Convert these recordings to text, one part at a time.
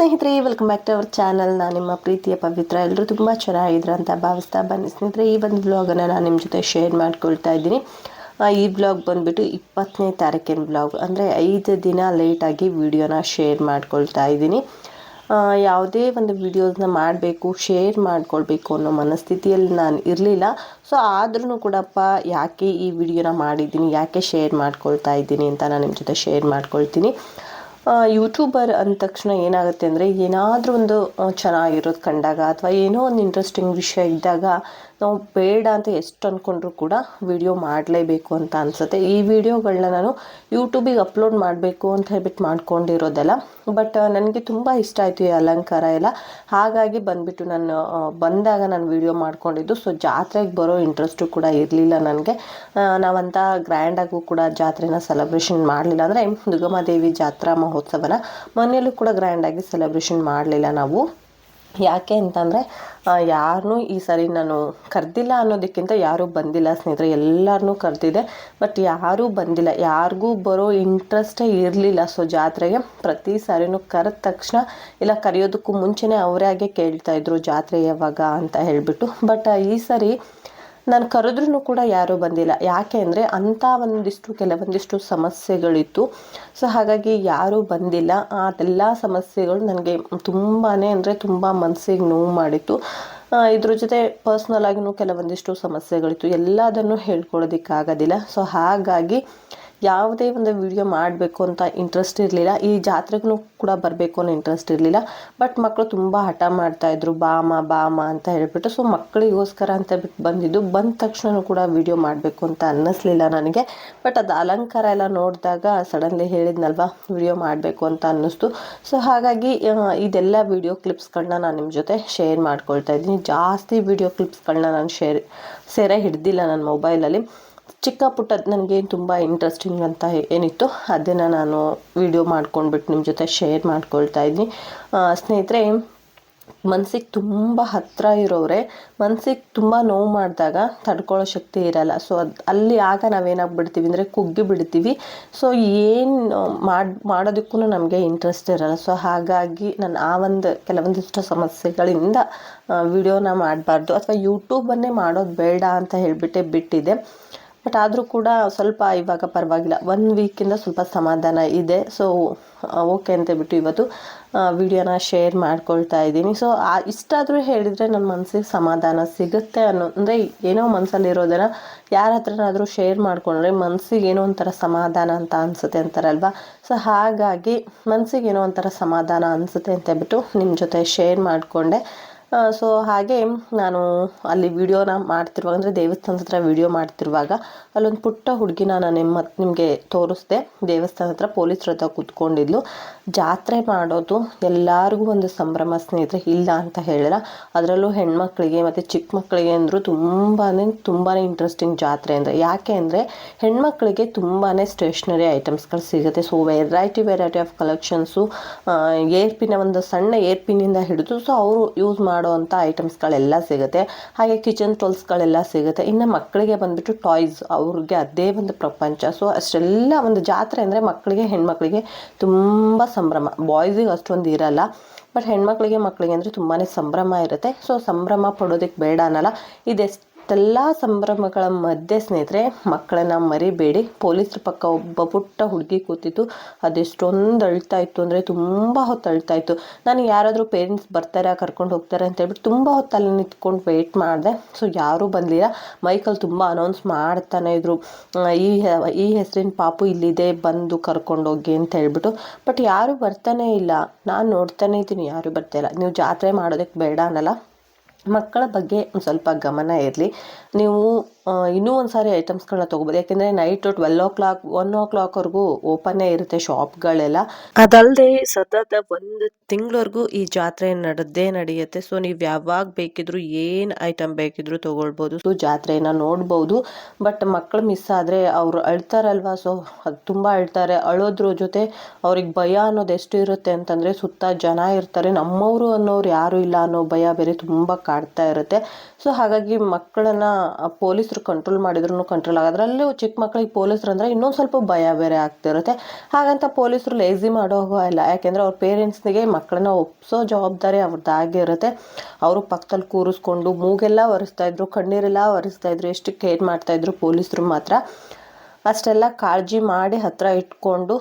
ಸ್ನೇಹಿತರೆ welcome back to our channel ನಾನು ನಿಮ್ಮ ಪ್ರೀತಿಯ ಪವಿತ್ರ ಎಲ್ಲರೂ ತುಂಬ ಚೆನ್ನಾಗಿದ್ರು ಅಂತ ಭಾವಿಸ್ತಾ ಬನ್ನಿ. ಸ್ನೇಹಿತರೆ, ಈ ಒಂದು ವ್ಲಾಗನ್ನು ನಾನು ನಿಮ್ಮ ಜೊತೆ ಶೇರ್ ಮಾಡ್ಕೊಳ್ತಾ ಇದ್ದೀನಿ. ಈ ಬ್ಲಾಗ್ ಬಂದುಬಿಟ್ಟು ಇಪ್ಪತ್ತನೇ ತಾರೀಕಿನ ಬ್ಲಾಗ್ ಅಂದರೆ ಐದು ದಿನ ಲೇಟಾಗಿ ವಿಡಿಯೋನ ಶೇರ್ ಮಾಡ್ಕೊಳ್ತಾ ಇದ್ದೀನಿ. ಯಾವುದೇ ಒಂದು ವಿಡಿಯೋಸ್ನ ಮಾಡಬೇಕು ಶೇರ್ ಮಾಡ್ಕೊಳ್ಬೇಕು ಅನ್ನೋ ಮನಸ್ಥಿತಿಯಲ್ಲಿ ನಾನು ಇರಲಿಲ್ಲ. ಸೊ ಆದ್ರೂ ಕೂಡಪ್ಪ, ಯಾಕೆ ಈ ವಿಡಿಯೋನ ಮಾಡಿದ್ದೀನಿ, ಯಾಕೆ ಶೇರ್ ಮಾಡ್ಕೊಳ್ತಾ ಇದ್ದೀನಿ ಅಂತ ನಾನು ನಿಮ್ಮ ಜೊತೆ ಶೇರ್ ಮಾಡ್ಕೊಳ್ತೀನಿ. ಯೂಟ್ಯೂಬರ್ ಅಂದ ತಕ್ಷಣ ಏನಾಗುತ್ತೆ ಅಂದರೆ ಏನಾದರೂ ಒಂದು ಚೆನ್ನಾಗಿರೋದು ಕಂಡಾಗ ಅಥವಾ ಏನೋ ಒಂದು ಇಂಟ್ರೆಸ್ಟಿಂಗ್ ವಿಷಯ ಇದ್ದಾಗ ನಾವು ಬೇಡ ಅಂತ ಎಷ್ಟು ಅಂದ್ಕೊಂಡ್ರೂ ಕೂಡ ವಿಡಿಯೋ ಮಾಡಲೇಬೇಕು ಅಂತ ಅನಿಸುತ್ತೆ. ಈ ವಿಡಿಯೋಗಳನ್ನ ನಾನು ಯೂಟ್ಯೂಬಿಗೆ ಅಪ್ಲೋಡ್ ಮಾಡಬೇಕು ಅಂತ ಹೇಳ್ಬಿಟ್ಟು ಮಾಡ್ಕೊಂಡಿರೋದೆಲ್ಲ. ಬಟ್ ನನಗೆ ತುಂಬ ಇಷ್ಟ ಆಯಿತು ಈ ಅಲಂಕಾರ ಎಲ್ಲ. ಹಾಗಾಗಿ ಬಂದುಬಿಟ್ಟು ನಾನು ಬಂದಾಗ ನಾನು ವಿಡಿಯೋ ಮಾಡ್ಕೊಂಡಿದ್ದು. ಸೊ ಜಾತ್ರೆಗೆ ಬರೋ ಇಂಟ್ರೆಸ್ಟು ಕೂಡ ಇರಲಿಲ್ಲ ನನಗೆ. ನಾವಂತ ಗ್ರ್ಯಾಂಡಾಗೂ ಕೂಡ ಜಾತ್ರೆನ ಸೆಲೆಬ್ರೇಷನ್ ಮಾಡಲಿಲ್ಲ ಅಂದರೆ ದುರ್ಗಮಾದೇವಿ ಜಾತ್ರಾ ಮಹೋತ್ಸವನ ಮನೆಯಲ್ಲೂ ಕೂಡ ಗ್ರ್ಯಾಂಡಾಗಿ ಸೆಲೆಬ್ರೇಷನ್ ಮಾಡಲಿಲ್ಲ ನಾವು. ಯಾಕೆ ಅಂತಂದರೆ ಯಾರನ್ನೂ ಈ ಸರಿ ನಾನು ಕರೆದಿಲ್ಲ ಅನ್ನೋದಕ್ಕಿಂತ ಯಾರೂ ಬಂದಿಲ್ಲ ಸ್ನೇಹಿತರೆ. ಎಲ್ಲರನ್ನೂ ಕರೆದಿದ್ದೆ ಬಟ್ ಯಾರೂ ಬಂದಿಲ್ಲ. ಯಾರಿಗೂ ಬರೋ ಇಂಟ್ರೆಸ್ಟೇ ಇರಲಿಲ್ಲ. ಸೊ ಜಾತ್ರೆಗೆ ಪ್ರತಿ ಸಾರಿನೂ ಕರೆದ ತಕ್ಷಣ ಇಲ್ಲ, ಕರೆಯೋದಕ್ಕೂ ಮುಂಚೆನೇ ಅವರೇ ಹಾಗೆ ಕೇಳ್ತಾಯಿದ್ರು ಜಾತ್ರೆ ಯಾವಾಗ ಅಂತ ಹೇಳಿಬಿಟ್ಟು. ಬಟ್ ಈ ಸರಿ ನಾನು ಕರೆದ್ರೂ ಕೂಡ ಯಾರೂ ಬಂದಿಲ್ಲ. ಯಾಕೆ ಅಂದರೆ ಅಂಥ ಒಂದಿಷ್ಟು ಕೆಲವೊಂದಿಷ್ಟು ಸಮಸ್ಯೆಗಳಿತ್ತು. ಸೊ ಹಾಗಾಗಿ ಯಾರೂ ಬಂದಿಲ್ಲ. ಅದೆಲ್ಲ ಸಮಸ್ಯೆಗಳು ನನಗೆ ತುಂಬಾ ಅಂದರೆ ತುಂಬ ಮನಸ್ಸಿಗೆ ನೋವು ಮಾಡಿತ್ತು. ಇದ್ರ ಜೊತೆ ಪರ್ಸ್ನಲ್ ಆಗಿನೂ ಕೆಲವೊಂದಿಷ್ಟು ಸಮಸ್ಯೆಗಳಿತ್ತು. ಎಲ್ಲದನ್ನು ಹೇಳ್ಕೊಳ್ಳೋದಕ್ಕಾಗೋದಿಲ್ಲ ಸೊ ಹಾಗಾಗಿ ಯಾವುದೇ ಒಂದು ವಿಡಿಯೋ ಮಾಡಬೇಕು ಅಂತ ಇಂಟ್ರೆಸ್ಟ್ ಇರಲಿಲ್ಲ. ಈ ಜಾತ್ರೆಗೂ ಕೂಡ ಬರಬೇಕು ಅನ್ನೋ ಇಂಟ್ರೆಸ್ಟ್ ಇರಲಿಲ್ಲ. ಬಟ್ ಮಕ್ಕಳು ತುಂಬ ಹಠ ಮಾಡ್ತಾಯಿದ್ರು ಬಾಮ ಬಾಮ ಅಂತ ಹೇಳಿಬಿಟ್ಟು. ಸೊ ಮಕ್ಕಳಿಗೋಸ್ಕರ ಅಂತ ಬಿಟ್ಟು ಬಂದಿದ್ದು. ಬಂದ ತಕ್ಷಣ ಕೂಡ ವಿಡಿಯೋ ಮಾಡಬೇಕು ಅಂತ ಅನ್ನಿಸ್ಲಿಲ್ಲ ನನಗೆ. ಬಟ್ ಅದು ಅಲಂಕಾರ ಎಲ್ಲ ನೋಡಿದಾಗ ಸಡನ್ಲಿ ಹೇಳಿದ್ನಲ್ವ ವಿಡಿಯೋ ಮಾಡಬೇಕು ಅಂತ ಅನ್ನಿಸ್ತು. ಸೊ ಹಾಗಾಗಿ ಇದೆಲ್ಲ ವಿಡಿಯೋ ಕ್ಲಿಪ್ಸ್ಗಳನ್ನ ನಾನು ನಿಮ್ಮ ಜೊತೆ ಶೇರ್ ಮಾಡ್ಕೊಳ್ತಾ ಇದ್ದೀನಿ. ಜಾಸ್ತಿ ವಿಡಿಯೋ ಕ್ಲಿಪ್ಸ್ಗಳನ್ನ ನಾನು ಶೇರ್ ಸೆರೆ ಹಿಡ್ದಿಲ್ಲ ನನ್ನ ಮೊಬೈಲಲ್ಲಿ ಚಿಕ್ಕ ಪುಟ್ಟದ್ದು ನನಗೆ ತುಂಬ ಇಂಟ್ರೆಸ್ಟಿಂಗ್ ಅಂತ ಏನಿತ್ತು. ಅದನ್ನು ನಾನು ವಿಡಿಯೋ ಮಾಡ್ಕೊಂಡ್ಬಿಟ್ಟು ನಿಮ್ಮ ಜೊತೆ ಶೇರ್ ಮಾಡ್ಕೊಳ್ತಾ ಇದ್ದೀನಿ ಸ್ನೇಹಿತರೆ ಮನಸ್ಸಿಗೆ ತುಂಬ ಹತ್ತಿರ ಇರೋರೆ ಮನ್ಸಿಗೆ ತುಂಬ ನೋವು ಮಾಡಿದಾಗ ತಡ್ಕೊಳ್ಳೋ ಶಕ್ತಿ ಇರಲ್ಲ. ಸೊ ಅದು ಅಲ್ಲಿ ಆಗ ನಾವೇನಾಗ್ಬಿಡ್ತೀವಿ ಅಂದರೆ ಕುಗ್ಗಿ ಬಿಡ್ತೀವಿ. ಸೊ ಏನು ಮಾಡಿ ಮಾಡೋದಕ್ಕೂ ನಮಗೆ ಇಂಟ್ರೆಸ್ಟ್ ಇರಲ್ಲ. ಸೊ ಹಾಗಾಗಿ ನಾನು ಆ ಒಂದು, ಕೆಲವೊಂದಿಷ್ಟು ಸಮಸ್ಯೆಗಳಿಂದ ವಿಡಿಯೋನ ಮಾಡಬಾರ್ದು. ಅಥವಾ ಯೂಟ್ಯೂಬನ್ನೇ ಮಾಡೋದು ಬೇಡ ಅಂತ ಹೇಳಿಬಿಟ್ಟೆ ಬಿಟ್ಟಿದೆ. ಬಟ್ ಆದರೂ ಕೂಡ ಸ್ವಲ್ಪ ಇವಾಗ ಪರವಾಗಿಲ್ಲ. ಒನ್ ವೀಕಿಂದ ಸ್ವಲ್ಪ ಸಮಾಧಾನ ಇದೆ. ಸೊ ಓಕೆ ಅಂತ ಬಿಟ್ಟು ಇವತ್ತು ವಿಡಿಯೋನ ಶೇರ್ ಮಾಡ್ಕೊಳ್ತಾ ಇದ್ದೀನಿ. ಸೊ ಇಷ್ಟಾದರೂ ಹೇಳಿದರೆ ನನ್ನ ಮನಸ್ಸಿಗೆ ಸಮಾಧಾನ ಸಿಗುತ್ತೆ ಅನ್ನೋ, ಅಂದರೆ ಏನೋ ಮನಸ್ಸಲ್ಲಿರೋದನ್ನು ಯಾರ ಹತ್ರನಾದರೂ ಶೇರ್ ಮಾಡ್ಕೊಂಡ್ರೆ ಮನಸ್ಸಿಗೆ ಏನೋ ಒಂಥರ ಸಮಾಧಾನ ಅಂತ ಅನಿಸುತ್ತೆ ಅಂತಾರಲ್ವಾ? ಸೊ ಹಾಗಾಗಿ ಮನಸ್ಸಿಗೆ ಏನೋ ಒಂಥರ ಸಮಾಧಾನ ಅನಿಸುತ್ತೆ ಅಂತ ಬಿಟ್ಟು ನಿಮ್ಮ ಜೊತೆ ಶೇರ್ ಮಾಡಿಕೊಂಡೆ. ಸೊ ಹಾಗೆ ನಾನು ಅಲ್ಲಿ ವಿಡಿಯೋನ ಮಾಡ್ತಿರುವಾಗ, ಅಂದರೆ ದೇವಸ್ಥಾನದ ಹತ್ರ ವಿಡಿಯೋ ಮಾಡ್ತಿರುವಾಗ, ಅಲ್ಲೊಂದು ಪುಟ್ಟ ಹುಡುಗಿನ ನಾನು ನಿಮ್ಮ ನಿಮಗೆ ತೋರಿಸ್ದೆ. ದೇವಸ್ಥಾನದ ಹತ್ರ ಪೊಲೀಸ್ರ ಹತ್ರ ಕೂತ್ಕೊಂಡಿದ್ಲು. ಜಾತ್ರೆ ಮಾಡೋದು ಎಲ್ಲರಿಗೂ ಒಂದು ಸಂಭ್ರಮ, ಸ್ನೇಹಿತರೆ. ಇಲ್ಲ ಅಂತ ಹೇಳಿಲ್ಲ. ಅದರಲ್ಲೂ ಹೆಣ್ಮಕ್ಳಿಗೆ ಮತ್ತು ಚಿಕ್ಕ ಮಕ್ಕಳಿಗೆ ಅಂದರೂ ತುಂಬಾ ತುಂಬಾ ಇಂಟ್ರೆಸ್ಟಿಂಗ್ ಜಾತ್ರೆ ಅಂದರೆ. ಯಾಕೆ ಅಂದರೆ, ಹೆಣ್ಮಕ್ಳಿಗೆ ತುಂಬಾ ಸ್ಟೇಷ್ನರಿ ಐಟಮ್ಸ್ಗಳು ಸಿಗುತ್ತೆ. So variety variety of collections ಏರ್ಪಿನ ಒಂದು ಸಣ್ಣ ಏರ್ಪಿನಿಂದ ಹಿಡಿದು ಸೊ ಅವರು ಯೂಸ್ ಮಾಡೋ ಅಂಥ ಐಟಮ್ಸ್ಗಳೆಲ್ಲ ಸಿಗುತ್ತೆ. ಹಾಗೆ ಕಿಚನ್ ಟೂಲ್ಸ್ಗಳೆಲ್ಲ ಸಿಗುತ್ತೆ. ಇನ್ನು ಮಕ್ಕಳಿಗೆ ಬಂದುಬಿಟ್ಟು ಟಾಯ್ಸ್ ಅವ್ರಿಗೆ ಅದೇ ಒಂದು ಪ್ರಪಂಚ. ಸೊ ಅಷ್ಟೆಲ್ಲ ಒಂದು ಜಾತ್ರೆ ಅಂದರೆ ಮಕ್ಕಳಿಗೆ, ಹೆಣ್ಮಕ್ಳಿಗೆ ತುಂಬ ಸಂಭ್ರಮ. ಬಾಯ್ಸಿಗೆ ಅಷ್ಟೊಂದು ಇರಲ್ಲ. ಬಟ್ ಹೆಣ್ಮಕ್ಳಿಗೆ, ಮಕ್ಕಳಿಗೆ ಅಂದರೆ ತುಂಬಾ ಸಂಭ್ರಮ ಇರುತ್ತೆ. ಸೊ ಸಂಭ್ರಮ ಪಡೋದಕ್ಕೆ ಬೇಡ ಅನ್ನಲ್ಲ. ಇದೆಷ್ಟೆಲ್ಲ ಸಂಭ್ರಮಗಳ ಮಧ್ಯೆ ಸ್ನೇಹಿತರೆ, ಮಕ್ಕಳನ್ನ ಮರಿಬೇಡಿ. ಪೊಲೀಸ್ರ ಪಕ್ಕ ಒಬ್ಬ ಪುಟ್ಟ ಹುಡುಗಿ ಕೂತಿತ್ತು. ಅದೆಷ್ಟೊಂದು ಅಳ್ತಾ ಇತ್ತು ಅಂದರೆ ತುಂಬ ಹೊತ್ತು ಅಳ್ತಾ ಇತ್ತು ನಾನು ಯಾರಾದರೂ ಪೇರೆಂಟ್ಸ್ ಬರ್ತಾರೆ, ಕರ್ಕೊಂಡು ಹೋಗ್ತಾರೆ ಅಂತ ಹೇಳ್ಬಿಟ್ಟು ತುಂಬ ಹೊತ್ತು ಅಲ್ಲಿ ನಿಂತ್ಕೊಂಡು ವೆಯ್ಟ್ ಮಾಡಿದೆ. ಸೊ ಯಾರೂ ಬಂದಿಲ್ಲ. ಮೈಕಲ್ಲಿ ತುಂಬ ಅನೌನ್ಸ್ ಮಾಡ್ತಾನೆ ಇದ್ರು. ಈ ಈ ಹೆಸರಿನ ಪಾಪು ಇಲ್ಲಿದೆ, ಬಂದು ಕರ್ಕೊಂಡೋಗಿ ಅಂತ ಹೇಳ್ಬಿಟ್ಟು. ಬಟ್ ಯಾರೂ ಬರ್ತಾನೆ ಇಲ್ಲ. ನಾನು ನೋಡ್ತಾನೆ ಇದ್ದೀನಿ, ಯಾರೂ ಬರ್ತಾ ಇಲ್ಲ. ನೀವು ಜಾತ್ರೆ ಮಾಡೋದಕ್ಕೆ ಬೇಡ ಅನ್ನಲ್ಲ. ಮಕ್ಕಳ ಬಗ್ಗೆ ಒಂದು ಸ್ವಲ್ಪ ಗಮನ ಇರಲಿ. ನೀವು ಇನ್ನೂ ಒಂದು ಸಾರಿ ಐಟಮ್ಸ್ಗಳನ್ನ ತೊಗೋಬೋದು. ಯಾಕೆಂದರೆ night twelve o'clock one ಓ ಕ್ಲಾಕ್ವರೆಗೂ ಓಪನ್ನೇ ಇರುತ್ತೆ ಶಾಪ್ಗಳೆಲ್ಲ. ಅದಲ್ಲದೆ ಸತತ ಒಂದು ತಿಂಗಳವರೆಗೂ ಈ ಜಾತ್ರೆ ನಡೆದೇ ನಡೆಯುತ್ತೆ. ಸೊ ನೀವು ಯಾವಾಗ ಬೇಕಿದ್ರು ಏನು ಐಟಮ್ ಬೇಕಿದ್ರು ತೊಗೊಳ್ಬೋದು. ಸೊ ಜಾತ್ರೆನ ನೋಡ್ಬೋದು. ಬಟ್ ಮಕ್ಕಳು ಮಿಸ್ ಆದರೆ ಅವರು ಅಳ್ತಾರಲ್ವಾ? ಸೊ ಅದು ತುಂಬ ಅಳ್ತಾರೆ. ಅಳೋದ್ರ ಜೊತೆ ಅವ್ರಿಗೆ ಭಯ ಅನ್ನೋದು ಎಷ್ಟು ಇರುತ್ತೆ ಅಂತಂದರೆ ಸುತ್ತ ಜನ ಇರ್ತಾರೆ. ನಮ್ಮವರು ಅನ್ನೋರು ಯಾರು ಇಲ್ಲ ಅನ್ನೋ ಭಯ ಬೇರೆ ತುಂಬ ಕಾಡ್ತಾ ಇರುತ್ತೆ. ಸೊ ಹಾಗಾಗಿ ಮಕ್ಕಳನ್ನ ಪೊಲೀಸ್ ಪೊಲೀಸರು ಕಂಟ್ರೋಲ್ ಮಾಡಿದ್ರು ಕಂಟ್ರೋಲ್ ಆಗೋದ್ರಲ್ಲೂ ಚಿಕ್ಕ ಮಕ್ಕಳಿಗೆ ಪೊಲೀಸರು ಅಂದರೆ ಇನ್ನೊಂದು ಸ್ವಲ್ಪ ಭಯ ಬೇರೆ ಆಗ್ತಿರುತ್ತೆ. ಹಾಗಂತ ಪೊಲೀಸರು ಲೇಸಿ ಮಾಡೋ ಇಲ್ಲ. ಯಾಕೆಂದರೆ ಅವ್ರ ಪೇರೆಂಟ್ಸ್ನಿಗೆ ಮಕ್ಕಳನ್ನ ಒಪ್ಸೋ ಜವಾಬ್ದಾರಿ ಅವ್ರದ್ದಾಗಿರುತ್ತೆ ಅವರು ಪಕ್ಕದಲ್ಲಿ ಕೂರಿಸ್ಕೊಂಡು ಮೂಗೆಲ್ಲ ಒರೆಸ್ತಾ ಇದ್ರು, ಕಣ್ಣೀರೆಲ್ಲ ಒರೆಸ್ತಾ ಇದ್ರು, ಎಷ್ಟು ಕೇರ್ ಮಾಡ್ತಾ ಇದ್ರು ಪೊಲೀಸರು ಮಾತ್ರ. ಅಷ್ಟೆಲ್ಲ ಕಾಳಜಿ ಮಾಡಿ ಹತ್ತಿರ ಇಟ್ಕೊಂಡು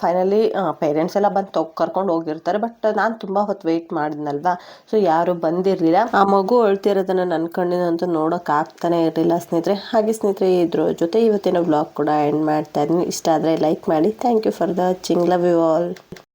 ಫೈನಲಿ ಪೇರೆಂಟ್ಸ್ ಎಲ್ಲ ಬಂದು ತೊಗ್ ಕರ್ಕೊಂಡು ಹೋಗಿರ್ತಾರೆ. ಬಟ್ ನಾನು ತುಂಬ ಹೊತ್ತು ವೆಯ್ಟ್ ಮಾಡಿದ್ನಲ್ವಾ? ಸೊ ಯಾರು ಬಂದಿರಲಿಲ್ಲ. ಆ ಮಗು ಅಳ್ತಿರೋದನ್ನು ನನ್ನ ಕಣ್ಣಿನಂತೂ ನೋಡೋಕೆ ಆಗ್ತಾನೆ ಇರಲಿಲ್ಲ ಸ್ನೇಹಿತರೆ. ಹಾಗೆ ಸ್ನೇಹಿತರೆ, ಇದ್ರ ಜೊತೆ ಇವತ್ತಿನ ಬ್ಲಾಗ್ ಕೂಡ ಎಂಡ್ ಮಾಡ್ತಾ ಇದ್ದೀನಿ. ಇಷ್ಟ ಆದರೆ ಲೈಕ್ ಮಾಡಿ. Thank you for the watching love you all